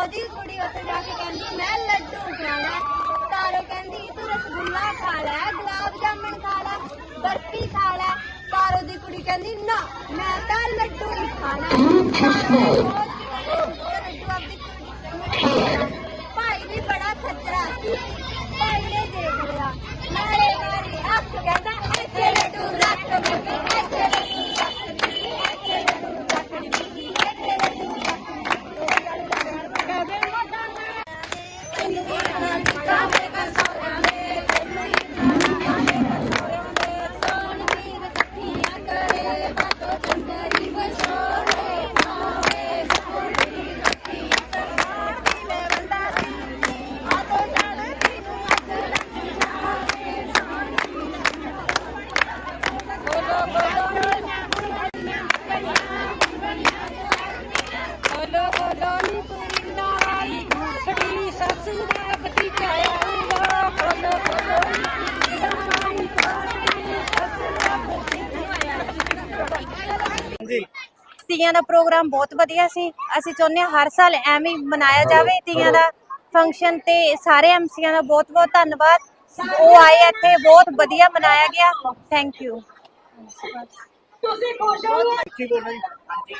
ਉਹਦੀ ਕੁੜੀ ਉੱਥੇ ਜਾ ਕੇ ਕਹਿੰਦੀ, ਮੈਂ ਲੱਡੂ ਖਾਣਾ। ਤਾਰੋ ਕਹਿੰਦੀ, ਤੂੰ ਰਸਗੁੱਲਾ ਖਾ ਲੈ, ਗੁਲਾਬ ਜਾਮਣ ਖਾ ਲੈ, ਬਰਫੀ ਖਾ ਲੈ। ਤਾਰੋ ਦੀ ਕੁੜੀ ਕਹਿੰਦੀ, ਨਾ, ਮੈਂ ਤਾਂ ਲੱਡੂ ਹੀ ਖਾਣਾ। ਤੀਆਂ ਦਾ ਪ੍ਰੋਗਰਾਮ ਬਹੁਤ ਵਧੀਆ ਸੀ। ਅਸੀਂ ਚਾਹੁੰਦੇ ਹਾਂ ਹਰ ਸਾਲ ਐਵੇਂ ਹੀ ਮਨਾਇਆ ਜਾਵੇ ਤੀਆਂ ਦਾ ਫੰਕਸ਼ਨ ਤੇ ਸਾਰੇ ਐਮਸੀਆਂ ਦਾ ਬਹੁਤ ਬਹੁਤ ਧੰਨਵਾਦ। ਉਹ ਆਏ ਇੱਥੇ ਬਹੁਤ ਵਧੀਆ ਮਨਾਇਆ ਗਿਆ। ਥੈਂਕ ਯੂ ਕੀ ਬੋਲਣਾ ਜੀ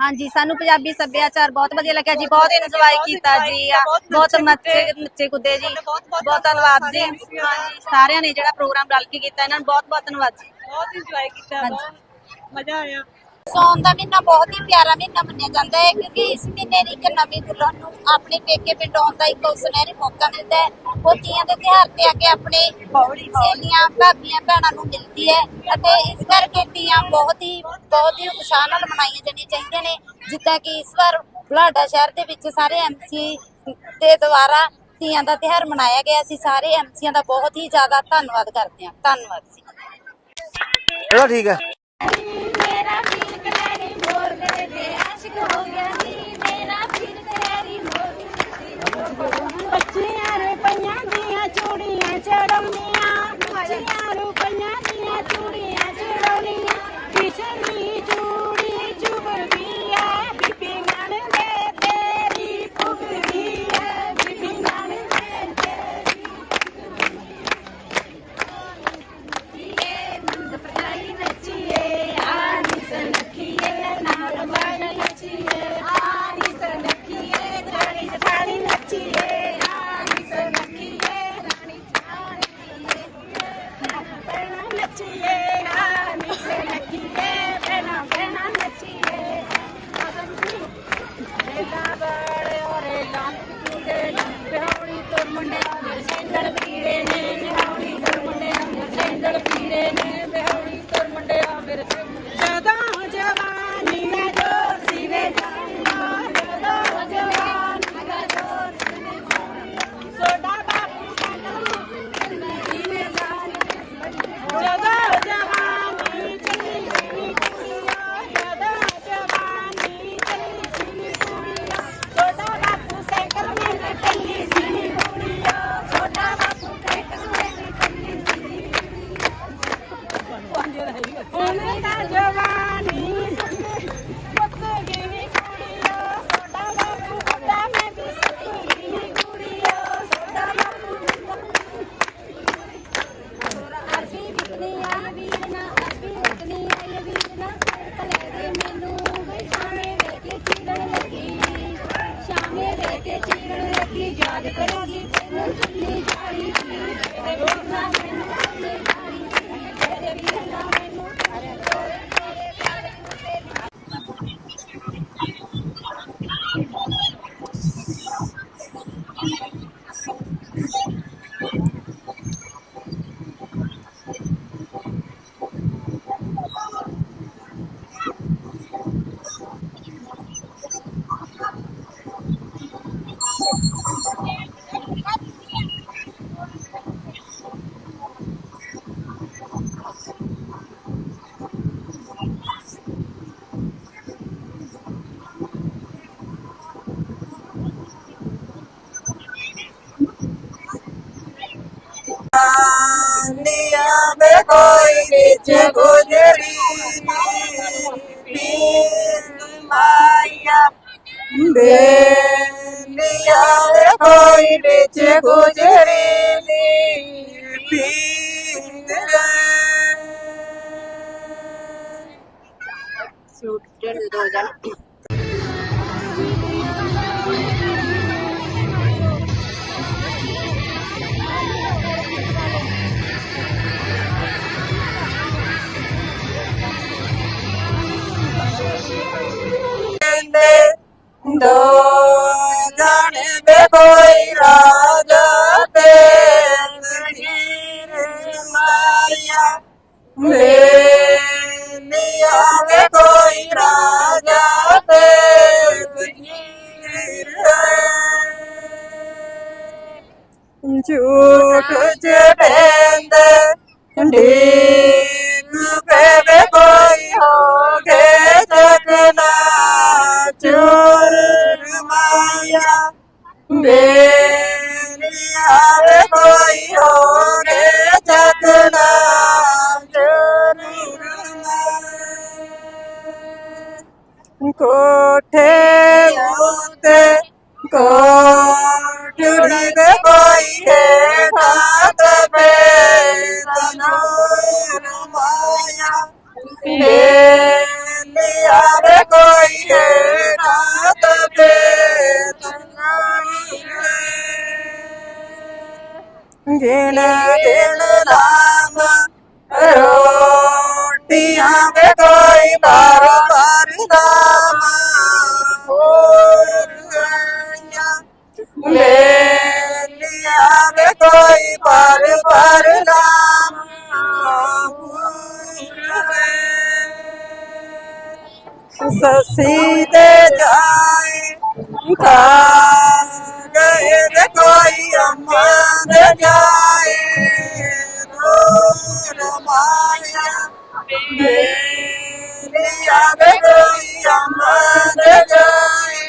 ਹਾਂਜੀ ਸਾਨੂੰ ਪੰਜਾਬੀ ਸੱਭਿਆਚਾਰ ਬਹੁਤ ਵਧੀਆ ਲੱਗਿਆ ਜੀ ਬਹੁਤ ਇੰਜੋਏ ਕੀਤਾ ਜੀ। ਆ, ਬਹੁਤ ਨੱਚੇ ਨੱਚੇ ਕੁੱਦੇ ਜੀ। ਬਹੁਤ ਧੰਨਵਾਦ ਜੀ। ਹਾਂਜੀ ਸਾਰਿਆਂ ਨੇ ਜਿਹੜਾ ਪ੍ਰੋਗਰਾਮ ਰਲ ਕੇ ਕੀਤਾ ਇਹਨਾਂ ਨੂੰ ਬਹੁਤ ਬਹੁਤ ਧੰਨਵਾਦ ਜੀ। ਬਹੁਤ ਇੰਜੋਏ ਕੀਤਾ। ਬਹੁਤ ਮਜ਼ਾ ਆਇਆ। ਸੌਣ ਦਾ ਮਹੀਨਾ ਬਹੁਤ ਹੀ ਪਿਆਰਾ ਮਹੀਨਾ ਮੰਨਿਆ ਜਾਂਦਾ ਹੈ, ਕਿਉਂਕਿ ਇਸ ਮਹੀਨੇ ਇੱਕ ਨਵੀਂ ਦੁਲਹਨ ਨੂੰ ਆਪਣੇ ਪੇਕੇ ਪਿੰਡ ਆਉਣ ਦਾ ਇੱਕ ਸੁਨਹਿਰੀ ਮੌਕਾ ਮਿਲਦਾ ਹੈ। ਉਹ ਤੀਆਂ ਦੇ ਤਿਉਹਾਰ ਤੇ ਆ ਕੇ ਆਪਣੇ ਸਹੇਲੀਆਂ, ਭਾਬੀਆਂ, ਭੈਣਾਂ ਨੂੰ ਮਿਲਦੀ ਹੈ ਅਤੇ ਇਸ ਕਰਕੇ ਤੀਆਂ ਬਹੁਤ ਹੀ ਬਹੁਤ ਹੀ ਉਤਸ਼ਾਹ ਨਾਲ ਮਨਾਈਆਂ ਜਾਣੀਆਂ ਚਾਹੀਦੀਆਂ ਨੇ। ਜਿੱਦਾਂ ਕਿ ਇਸ ਵਾਰ ਬੁਲਾਡਾ ਸ਼ਹਿਰ ਦੇ ਵਿੱਚ ਸਾਰੇ ਐਮਸੀ ਦੇ ਦੁਆਰਾ ਤੀਆਂ ਦਾ ਤਿਉਹਾਰ ਮਨਾਇਆ ਗਿਆ ਸੀ। ਸਾਰੇ ਐਮਸੀਆਂ ਦਾ ਬਹੁਤ ਹੀ ਜ਼ਿਆਦਾ ਧੰਨਵਾਦ ਕਰਦੇ ਹਾਂ। ਧੰਨਵਾਦ ਜੀ। ਚਲੋ ਠੀਕ ਹੈ। ਆਸ਼ਿਕ ਹੋ ਗਿਆ ਨੀ, ਮੇਰਾ ਫੀਲ ਕਲੈਰੀ ਮੋਰ ਬੱਚੀਆਂ ਰੁਪਈਆਂ ਦੀਆਂ ਚੂੜੀਆਂ ਚੜਾਉਣੀਆਂ ਬੱਚੀਆਂ ਰੁਪਈਆਂ ਦੀਆਂ ਚੂੜੀਆਂ ਚੜਾਉਣੀਆਂ ਕਿਸ਼ਨੀ ਚੂੜੀ ਚੁਬਦੀ ਹੁਣ ਤਾਂ ਜਵਾਨੀ ਪੁੱਤ ਗਈ ਕੁੜੀਆਂ ਛੋਟਾ ਬਾਪੂ ਵੱਡਾ ਮੈਂ ਵੀ ਸੁੱਤ ਗਈ ਕੁੜੀਆਂ ਛੋਟਾ ਬਾਪੂ ਅਰਬੀ ਵਿਕਨੀ ਆਈ ਵੀਰਨਾ ਅਰਬੀ ਵਿਕਨੀ ਆਈ ਵੀਰਨਾ ਕਲੇਰੇ ਮੈਨੂੰ ਵੇ ਸ਼ਾਮੇ ਵੇ ਕੇ ਚੀੜਨ ਲੱਗੀ ਸ਼ਾਮੇ ਵੇ ਕੇ ਚੀੜਨ ਲੱਗੀ ਯਾਦ ਕਰੋਗੀ ਤੈਨੂੰ ਚੁੰਨੀ ਜਾਰੀ ਸੀ ਤੇਰੇ ਵੀਰਨਾ ਮੈਨੂੰ ਚੁੰਨੀ ਜਾਰੀ ਸੀ ਤੇਰੇ ਵੀਰਨਾ ਮੈਨੂੰ ਨਿਆ ਮੇ ਕੋਈ ਵਿੱਚ ਗੁਜਰੀ ਪੀਰ ਮਾਇਆ ਬੇਲੀਆ ਵੇ ਕੋਈ ਵਿੱਚ ਤਨੋਰ ਗਿਣ ਨਾਮ ਰੋਟੀਆਂ ਵੇ ਕੋਈ ਬਾਰ ਬਾਰ ਨਾਮ। ਹੋਰ ਗਈਆਂ ਵੇ ਕੋਈ ਬਾਰ ਬਾਰ ਨਾਮ। ਸਸੀ ਦੇ ਜਾਏ ਕਾ ਗਏ ਵੇ ਕੋਈ ਅੰਮਾ ਦੇ ਜਾਏ। ਨੂਰ ਮਾਇਆ ਬੇਲੀਆ ਵੇ ਕੋਈ ਅੰਮਾ ਜਾਏ।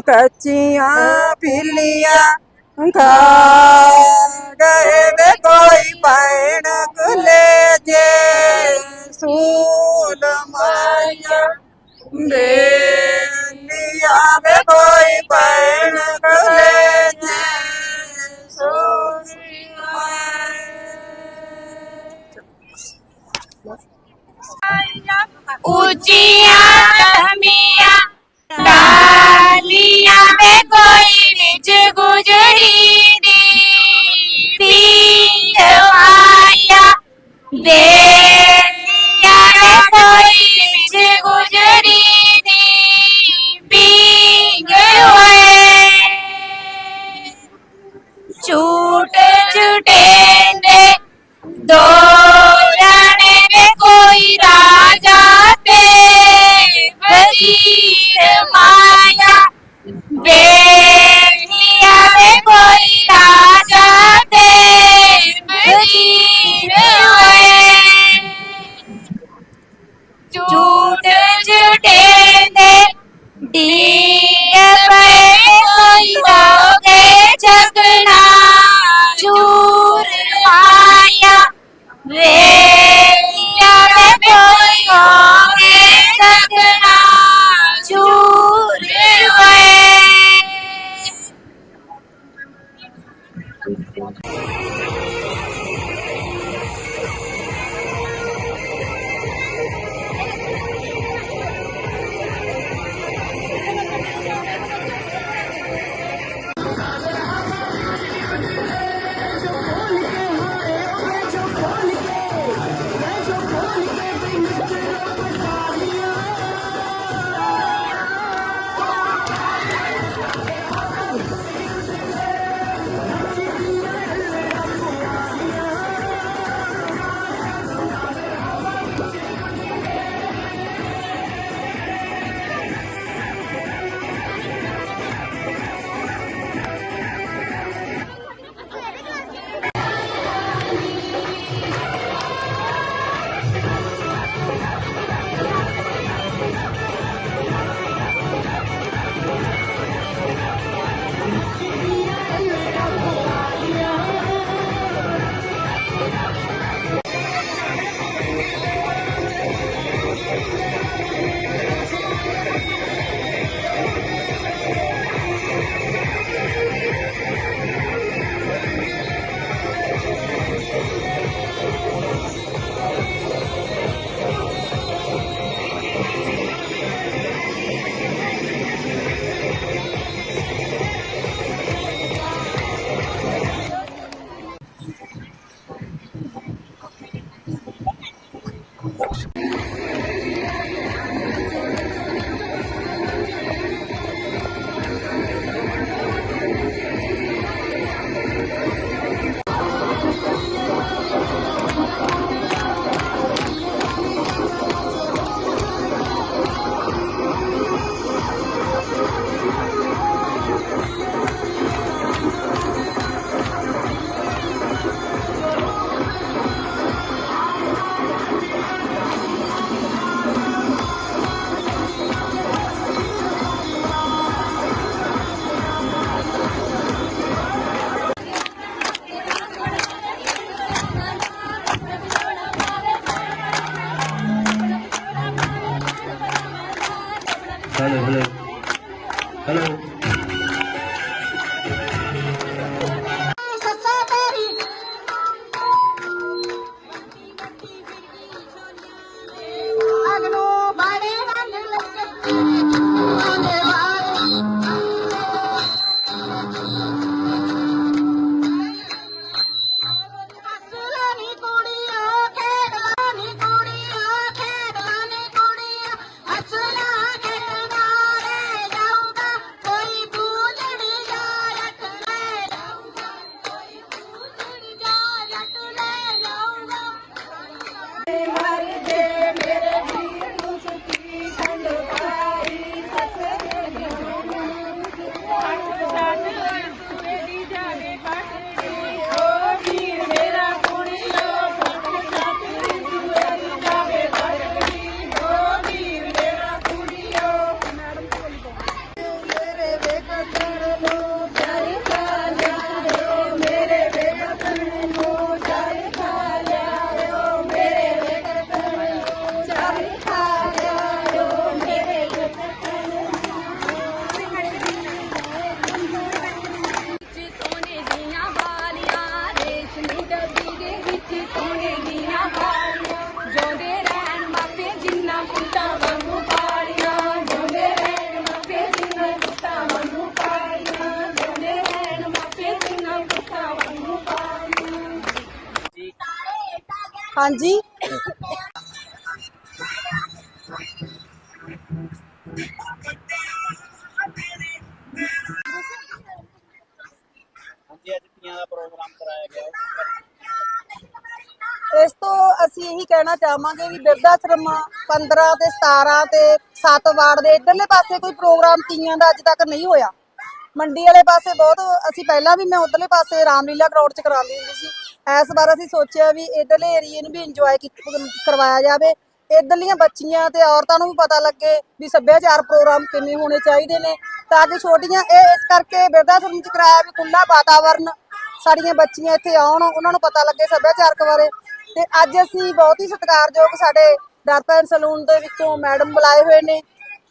ਕੱਚੀਆਂ ਪਿੱਲੀਆਂ ਖਾ ਗਏ ਵੇ ਕੋਈ ਪੈਣ ਕੁਲੇ ਜੇ ਸੂਲ ਮਾਇਆ ਬੇਲੀਆ ਵੇ ਕੋਈ ਪੈਣ ਕੁਲੇ ਜੇ ਸੂਲ ਉੱਚੀਆਂ ਲੰਮੀਆਂ ਡਾਲੀਆਂ ਵੇ ਕੋਈ ਵਿੱਚ ਗੁਜਰੀ ਦੀ ਪੀਵਾਇਆ ਬੇਲੀਆਂ ਹਾਂਜੀ। ਹਾਂਜੀ ਅੱਜ ਤੀਆਂ ਦਾ ਪ੍ਰੋਗਰਾਮ ਕਰਾਇਆ ਗਿਆ ਇਸ ਤੋਂ ਅਸੀਂ ਇਹੀ ਕਹਿਣਾ ਚਾਹਾਂਗੇ ਵੀ ਬਿਰਧਾਸ਼ਰਮ 15 ਤੇ 17 ਤੇ 7 ਵਾਰਡ ਦੇ ਇਧਰਲੇ ਪਾਸੇ ਕੋਈ ਪ੍ਰੋਗਰਾਮ ਤੀਆਂ ਦਾ ਅੱਜ ਤੱਕ ਨਹੀਂ ਹੋਇਆ। ਮੰਡੀ ਵਾਲੇ ਪਾਸੇ ਬਹੁਤ ਅਸੀਂ ਪਹਿਲਾਂ ਵੀ ਮੈਂ ਉਧਰਲੇ ਪਾਸੇ ਰਾਮਲੀਲਾ ਗਰਾਊਂਡ 'ਚ ਕਰਾਉਂਦੀ ਹੁੰਦੀ ਸੀ। ਇਸ ਵਾਰ ਅਸੀਂ ਸੋਚਿਆ ਵੀ ਇਧਰਲੇ ਏਰੀਏ ਨੂੰ ਵੀ ਇੰਜੋਏ ਕਰਵਾਇਆ ਜਾਵੇ। ਇਧਰਲੀਆਂ ਬੱਚੀਆਂ ਤੇ ਔਰਤਾਂ ਨੂੰ ਵੀ ਪਤਾ ਲੱਗੇ ਵੀ ਸੱਭਿਆਚਾਰ ਪ੍ਰੋਗਰਾਮ ਕਿੰਨੇ ਹੋਣੇ ਚਾਹੀਦੇ ਨੇ। ਤਾਂ ਕਿ ਛੋਟੀਆਂ ਇਹ ਇਸ ਕਰਕੇ ਬਿਰਧਾਸ਼ਰਮ 'ਚ ਕਰਾਇਆ ਵੀ ਖੁੱਲਾ ਵਾਤਾਵਰਨ ਸਾਡੀਆਂ ਬੱਚੀਆਂ ਇੱਥੇ ਆਉਣ, ਉਹਨਾਂ ਨੂੰ ਪਤਾ ਲੱਗੇ ਸੱਭਿਆਚਾਰਕ ਬਾਰੇ। ਤੇ ਅੱਜ ਅਸੀਂ ਬਹੁਤ ਹੀ ਸਤਿਕਾਰਯੋਗ ਸਾਡੇ ਦਰਪਨ ਸਲੂਨ ਦੇ ਵਿੱਚੋਂ ਮੈਡਮ ਬੁਲਾਏ ਹੋਏ ਨੇ।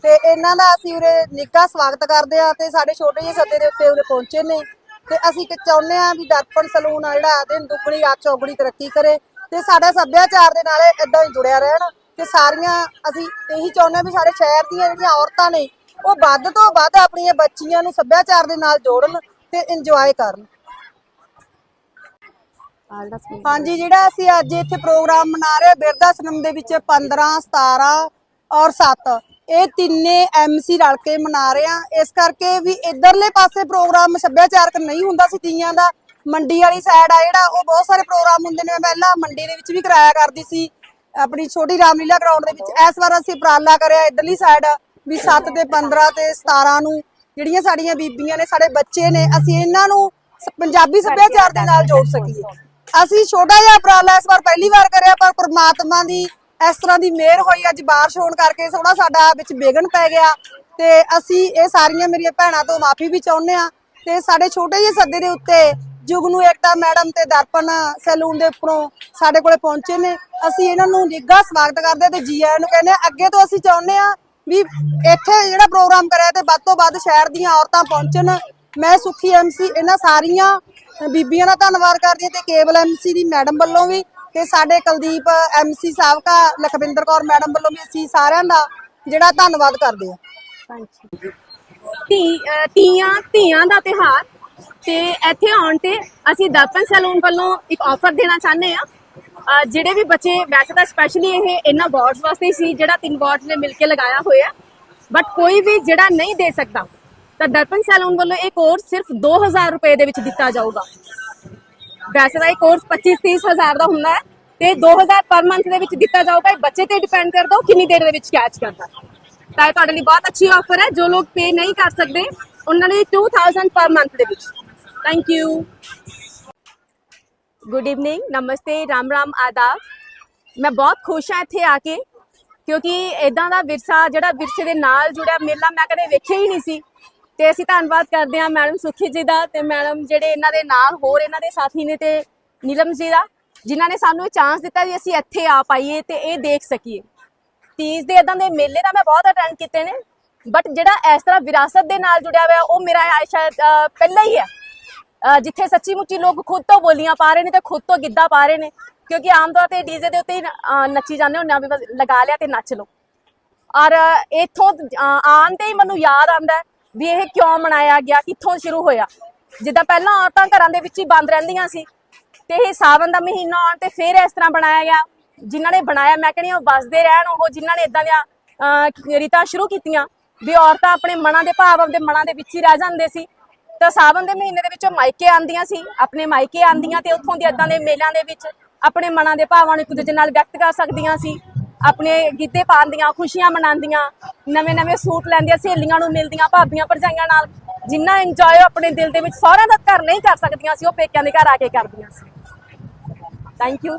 ਤੇ ਇਹਨਾਂ ਦਾ ਅਸੀਂ ਉਰੇ ਨਿੱਘਾ ਸਵਾਗਤ ਕਰਦੇ ਆ ਤੇ ਸਾਡੇ ਛੋਟੇ ਜਿਹੇ ਸੱਦੇ ਦੇ ਉੱਤੇ ਉਰੇ ਪਹੁੰਚੇ ਨੇ। ਤੇ ਅਸੀਂ ਕਿ ਚਾਹੁੰਦੇ ਆ ਵੀ ਦਰਪਨ ਸਲੂਨ ਆ ਜਿਹੜਾ ਦਿਨ ਦੁੱਗਣੀ ਰਾਤ ਚੌਗਣੀ ਤਰੱਕੀ ਕਰੇ ਤੇ ਸਾਡਾ ਸੱਭਿਆਚਾਰ ਦੇ ਨਾਲ ਇਦਾਂ ਹੀ ਜੁੜਿਆ ਰਹਿਣ। ਤੇ ਸਾਰੀਆਂ ਅਸੀਂ ਇਹੀ ਚਾਹੁੰਦੇ ਆ ਵੀ ਸਾਡੇ ਸ਼ਹਿਰ ਦੀਆਂ ਜਿਹੜੀਆਂ ਔਰਤਾਂ ਨੇ ਉਹ ਵੱਧ ਤੋਂ ਵੱਧ ਆਪਣੀਆਂ ਬੱਚੀਆਂ ਨੂੰ ਸੱਭਿਆਚਾਰ ਦੇ ਨਾਲ ਜੋੜਨ ਤੇ ਇੰਜੋਏ ਕਰਨ। ਹਾਂਜੀ ਜਿਹੜਾ ਅਸੀਂ ਅੱਜ ਇੱਥੇ ਪ੍ਰੋਗਰਾਮ ਮਨਾ ਰਹੇ ਹਾਂ ਬਿਰਧਾਸ਼ਰਮ ਦੇ ਵਿੱਚ 15 17 ਔਰ 7 ਇਹ ਤਿੰਨੇ ਐਮਸੀ ਰਲ ਕੇ ਮਨਾ ਰਹੇ ਆ। ਇਸ ਕਰਕੇ ਵੀ ਇਧਰਲੇ ਪਾਸੇ ਪ੍ਰੋਗਰਾਮ ਸੱਭਿਆਚਾਰਕ ਨਹੀਂ ਹੁੰਦਾ ਸੀ ਤੀਆਂ ਦਾ। ਮੰਡੀ ਵਾਲੀ ਸਾਈਡ ਆ ਜਿਹੜਾ, ਉਹ ਬਹੁਤ ਸਾਰੇ ਪ੍ਰੋਗਰਾਮ ਹੁੰਦੇ ਨੇ। ਮੈਂ ਪਹਿਲਾਂ ਮੰਡੀ ਦੇ ਵਿੱਚ ਵੀ ਕਰਾਇਆ ਕਰਦੀ ਸੀ। ਆਪਣੀ ਛੋਟੀ ਰਾਮਲੀਲਾ ਗਰਾਊਂਡ ਦੇ ਵਿੱਚ। ਇਸ ਵਾਰ ਅਸੀਂ ਉਪਰਾਲਾ ਕਰਿਆ ਇਧਰਲੀ ਸਾਈਡ ਵੀ 7 ਤੇ 15 ਤੇ 17 ਨੂੰ। ਜਿਹੜੀਆਂ ਸਾਡੀਆਂ ਬੀਬੀਆਂ ਨੇ, ਸਾਡੇ ਬੱਚੇ ਨੇ, ਅਸੀਂ ਇਹਨਾਂ ਨੂੰ ਪੰਜਾਬੀ ਸੱਭਿਆਚਾਰ ਦੇ ਨਾਲ ਜੋੜ ਸਕੀਏ। ਅਸੀਂ ਛੋਟਾ ਜਿਹਾ ਉਪਰਾਲਾ ਇਸ ਵਾਰ ਪਹਿਲੀ ਵਾਰ ਕਰਿਆ, ਪਰ ਪ੍ਰਮਾਤਮਾ ਦੀ ਇਸ ਤਰ੍ਹਾਂ ਦੀ ਮਿਹਰ ਹੋਈ ਅੱਜ ਬਾਰਿਸ਼ ਹੋਣ ਕਰਕੇ ਥੋੜਾ ਸਾਡਾ ਵਿੱਚ ਵਿਘਨ ਪੈ ਗਿਆ ਤੇ ਅਸੀਂ ਇਹ ਸਾਰੀਆਂ ਮੇਰੀਆਂ ਭੈਣਾਂ ਤੋਂ ਮਾਫੀ ਵੀ ਚਾਹੁੰਦੇ ਆ ਤੇ ਸਾਡੇ ਛੋਟੇ ਜਿਹੇ ਸੱਦੇ ਦੇ ਉੱਤੇ ਜੁਗਨੂ ਏਕਤਾ ਮੈਡਮ ਤੇ ਦਰਪਨ ਸੈਲੂਨ ਦੇ ਉੱਪਰੋਂ ਸਾਡੇ ਕੋਲੇ ਪਹੁੰਚੇ ਨੇ। ਅਸੀਂ ਇਹਨਾਂ ਨੂੰ ਨਿੱਘਾ ਸਵਾਗਤ ਕਰਦੇ ਹਾਂ ਤੇ ਜੀ ਆਇਆਂ ਨੂੰ ਕਹਿੰਦੇ ਆ ਅੱਗੇ ਤੋਂ ਅਸੀਂ ਚਾਹੁੰਦੇ ਆ ਵੀ ਇੱਥੇ ਜਿਹੜਾ ਪ੍ਰੋਗਰਾਮ ਕਰਿਆ ਤੇ ਵੱਧ ਤੋਂ ਵੱਧ ਸ਼ਹਿਰ ਦੀਆਂ ਔਰਤਾਂ ਪਹੁੰਚਣ। ਮੈਂ ਸੁਖੀ ਐਮਸੀ ਇਹਨਾਂ ਸਾਰੀਆਂ ਬੀਬੀਆਂ ਦਾ ਧੰਨਵਾਦ ਕਰਦੀ ਹਾਂ ਤੇ ਕੇਵਲ ਐਮਸੀ ਦੀ ਮੈਡਮ ਵੱਲੋਂ ਵੀ ਤੇ ਸਾਡੇ ਕੁਲਦੀਪ ਐਮਸੀ ਸਾਬਕਾ ਲਖਵਿੰਦਰ ਕੌਰ ਮੈਡਮ ਵੱਲੋਂ ਵੀ ਅਸੀਂ ਸਾਰਿਆਂ ਦਾ ਜਿਹੜਾ ਧੰਨਵਾਦ ਕਰਦੇ ਹਾਂ। ਧੀ ਅਹ ਤੀਆਂ ਧੀਆਂ ਦਾ ਤਿਹਾਰ ਤੇ ਇੱਥੇ ਆਉਣ ਤੇ ਅਸੀਂ ਦਰਪਨ ਸੈਲੂਨ ਵੱਲੋਂ ਇੱਕ ਆਫਰ ਦੇਣਾ ਚਾਹੁੰਦੇ ਆ ਜਿਹੜੇ ਵੀ ਬੱਚੇ ਵੈਸੇ ਤਾਂ ਸਪੈਸ਼ਲੀ ਇਹ ਇਹਨਾਂ ਵਾਰਡਸ ਵਾਸਤੇ ਸੀ, ਜਿਹੜਾ ਤਿੰਨ ਵਾਰਡਸ ਨੇ ਮਿਲ ਕੇ ਲਗਾਇਆ ਹੋਇਆ। ਬਟ ਕੋਈ ਵੀ ਜਿਹੜਾ ਨਹੀਂ ਦੇ ਸਕਦਾ, ਤਾਂ ਦਰਪਨ ਸੈਲੂਨ ਵੱਲੋਂ ਇਹ ਕੋਰਸ ਸਿਰਫ 2000 ਰੁਪਏ ਦੇ ਵਿੱਚ ਦਿੱਤਾ ਜਾਊਗਾ। ਵੈਸੇ ਤਾਂ ਇਹ ਕੋਰਸ 25 30 ਹਜ਼ਾਰ ਦਾ ਹੁੰਦਾ ਹੈ ਤੇ 2000 ਪਰ ਮੰਥ ਦੇ ਵਿੱਚ ਦਿੱਤਾ ਜਾਊਗਾ ਇਹ ਬੱਚੇ ਤੇ ਡਿਪੈਂਡ ਕਰਦਾ ਉਹ ਕਿੰਨੀ ਦੇਰ ਦੇ ਵਿੱਚ ਕੈਚ ਕਰਦਾ। ਤਾਂ ਇਹ ਤੁਹਾਡੇ ਲਈ ਬਹੁਤ ਅੱਛੀ ਆਫਰ ਹੈ। ਜੋ ਲੋਕ ਪੇ ਨਹੀਂ ਕਰ ਸਕਦੇ, ਉਹਨਾਂ ਲਈ 2000 ਪਰ ਮੰਥ ਦੇ ਵਿੱਚ। ਥੈਂਕ ਯੂ ਗੁੱਡ ਈਵਨਿੰਗ ਨਮਸਤੇ ਰਾਮ ਰਾਮ ਆਦਾਬ ਮੈਂ ਬਹੁਤ ਖੁਸ਼ ਹਾਂ ਇੱਥੇ ਆ ਕੇ, ਕਿਉਂਕਿ ਇਦਾਂ ਦਾ ਵਿਰਸਾ, ਜਿਹੜਾ ਵਿਰਸੇ ਦੇ ਨਾਲ ਜੁੜਿਆ ਮੇਲਾ ਮੈਂ ਕਦੇ ਵੇਖਿਆ ਹੀ ਨਹੀਂ ਸੀ। ਤੇ ਅਸੀਂ ਧੰਨਵਾਦ ਕਰਦੇ ਹਾਂ ਮੈਡਮ ਸੁਖੀ ਜੀ ਦਾ ਤੇ ਮੈਡਮ ਜਿਹੜੇ ਇਹਨਾਂ ਦੇ ਨਾਲ ਹੋਰ ਇਹਨਾਂ ਦੇ ਸਾਥੀ ਨੇ ਤੇ ਨੀਲਮ ਜੀ ਦਾ ਜਿਨ੍ਹਾਂ ਨੇ ਸਾਨੂੰ ਇਹ ਚਾਂਸ ਦਿੱਤਾ ਵੀ ਅਸੀਂ ਇੱਥੇ ਆ ਪਾਈਏ ਤੇ ਇਹ ਦੇਖ ਸਕੀਏ। ਤੀਜ ਦੇ ਇਦਾਂ ਦੇ ਮੇਲੇ ਤਾਂ ਮੈਂ ਬਹੁਤ ਅਟੈਂਡ ਕੀਤੇ ਨੇ ਬਟ ਜਿਹੜਾ ਇਸ ਤਰ੍ਹਾਂ ਵਿਰਾਸਤ ਦੇ ਨਾਲ ਜੁੜਿਆ ਹੋਇਆ ਉਹ ਮੇਰਾ ਸ਼ਾਇਦ ਅਹ, ਪਹਿਲਾ ਹੀ ਹੈ। ਜਿੱਥੇ ਸੱਚੀ ਮੁੱਚੀ ਲੋਕ ਖੁਦ ਤੋਂ ਬੋਲੀਆਂ ਪਾ ਰਹੇ ਨੇ ਤੇ ਖੁਦ ਤੋਂ ਗਿੱਧਾ ਪਾ ਰਹੇ ਨੇ ਕਿਉਂਕਿ ਆਮ ਤੌਰ ਤੇ ਡੀਜ਼ੇ ਦੇ ਉੱਤੇ ਹੀ ਨੱਚੀ ਜਾਂਦੇ ਹੁੰਦੇ ਆ ਵੀ ਬਸ ਲਗਾ ਲਿਆ ਤੇ ਨੱਚ ਲਓ। ਔਰ ਇਥੋਂ ਆਉਣ ਤੇ ਹੀ ਮੈਨੂੰ ਯਾਦ ਆਉਂਦਾ ਵੀ ਇਹ ਕਿਉਂ ਮਨਾਇਆ ਗਿਆ ਕਿੱਥੋਂ ਸ਼ੁਰੂ ਹੋਇਆ? ਜਿੱਦਾਂ ਪਹਿਲਾਂ ਔਰਤਾਂ ਘਰਾਂ ਦੇ ਵਿੱਚ ਹੀ ਬੰਦ ਰਹਿੰਦੀਆਂ ਸੀ ਤੇ ਇਹ ਸਾਵਨ ਦਾ ਮਹੀਨਾ ਆਉਣ ਤੇ ਫਿਰ ਇਸ ਤਰ੍ਹਾਂ ਬਣਾਇਆ ਗਿਆ। ਜਿਨ੍ਹਾਂ ਨੇ ਬਣਾਇਆ ਮੈਂ ਕਹਿੰਦੀ ਉਹ ਵਸਦੇ ਰਹਿਣ ਉਹ ਜਿਨ੍ਹਾਂ ਨੇ ਇਦਾਂ ਦੀਆਂ ਅਹ, ਰੀਤਾਂ ਸ਼ੁਰੂ ਕੀਤੀਆਂ ਵੀ ਔਰਤਾਂ ਆਪਣੇ ਮਨਾਂ ਦੇ ਭਾਵ ਆਪਦੇ ਮਨਾਂ ਦੇ ਵਿੱਚ ਹੀ ਰਹਿ ਜਾਂਦੇ ਸੀ। ਤਾਂ ਸਾਵਨ ਦੇ ਮਹੀਨੇ ਦੇ ਵਿੱਚ ਉਹ ਮਾਇਕੇ ਆਂਦੀਆਂ ਸੀ ਆਪਣੇ ਮਾਇਕੇ ਆਂਦੀਆਂ ਤੇ ਉੱਥੋਂ ਦੇ ਇਦਾਂ ਦੇ ਮੇਲਿਆਂ ਦੇ ਵਿੱਚ ਆਪਣੇ ਮਨਾਂ ਦੇ ਭਾਵਾਂ ਨੂੰ ਇੱਕ ਦੂਜੇ ਨਾਲ ਵਿਅਕਤ ਕਰ ਸਕਦੀਆਂ ਸੀ। ਆਪਣੇ ਗਿੱਧੇ ਪਾਉਂਦੀਆਂ, ਖੁਸ਼ੀਆਂ ਮਨਾਉਂਦੀਆਂ, ਨਵੇਂ ਨਵੇਂ ਸੂਟ ਲੈਂਦੀਆਂ, ਸਹੇਲੀਆਂ ਨੂੰ ਮਿਲਦੀਆਂ, ਭਾਬੀਆਂ ਭਰਜਾਈਆਂ ਨਾਲ ਜਿੰਨਾ ਇੰਜੋਏ ਆਪਣੇ ਦਿਲ ਦੇ ਵਿੱਚ, ਸਾਰਿਆਂ ਦਾ ਘਰ ਨਹੀਂ ਕਰ ਸਕਦੀਆਂ ਸੀ, ਉਹ ਪੇਕਿਆਂ ਦੇ ਘਰ ਆ ਕੇ ਕਰਦੀਆਂ ਸੀ। Thank you